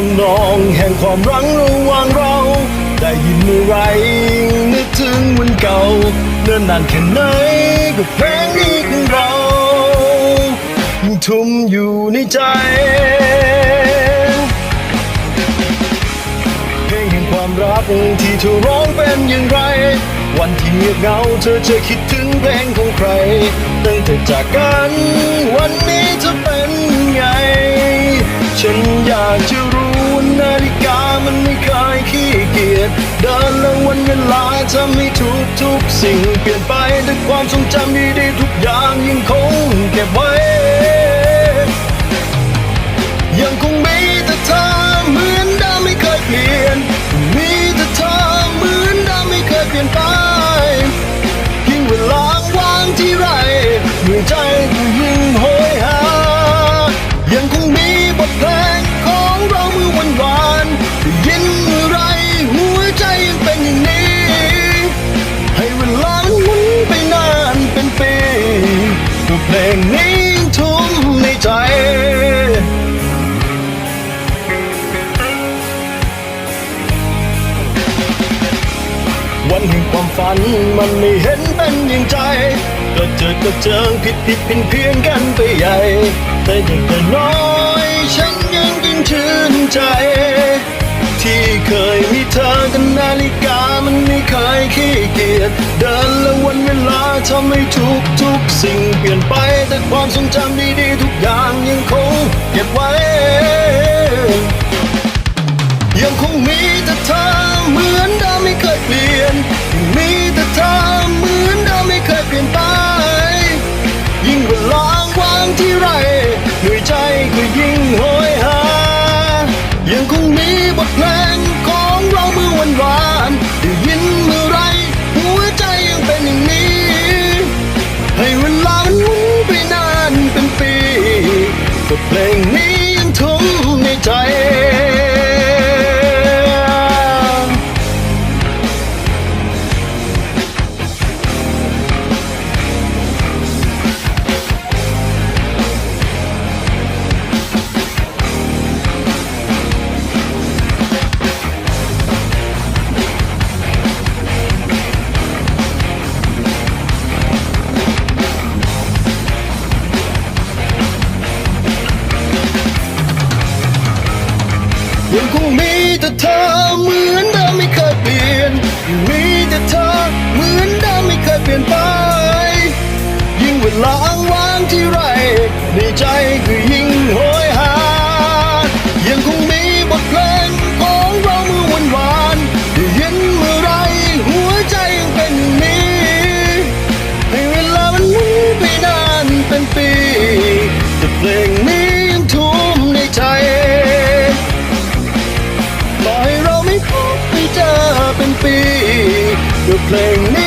งแห่งความรังระหว่างเรา ได้ยินเมื่อไรนึกถึงวันเก่าเนิ่นนานแค่ไหนกับเพลงนี้ของเรายังทุ่มอยู่ในใจ เพลงแห่งความรักที่เธอร้องเป็นอย่างไร วันที่เงียบเหงาเธอจะคิดถึงเพลงของใคร ตั้งแต่จากกันวันนี้เธอเป็นไง ฉันอยากจะรู้ว่านาฬิกามันไม่เคยขี้เกียจเดินและวันเวลาทำให้ทุกทุกสิ่ง เปลี่ยนไปแต่ความทรงจำดีๆทุกอย่างยังคงเก็บไว้ งนี้ยังทุ่มในใจ วันแห่งความฝันมันไม่เห็นเป็นอย่างใจก็เจอก็เจอผิดผิดเพี้ยนเพียนกันไปใหญ่ แต่อย่งแต่น้อยฉันยังยิ่งชื่นใจ ที่เคยมีเธอกันนาฬิกามันไม่เคยขี้เกียจเดินและวันเวลาทำให้ทุกทุกๆสิ่งเปลี่ยนไปแต่ความทรงจำดีๆทุกอย่างยังคงเก็บไว้ ยังคงมีแต่เธอเหมือนเดิมไม่เคย บท ยังคงมีแต่เธอเหมือนเดิมไม่เคยเปลี่ยนยังมีแต่เธอเหมือนเดิมไม่เคยเปลี่ยนไป ยิ่งเวลาอ้างว้างที่ไรในใจก็ยิ่งโห ต่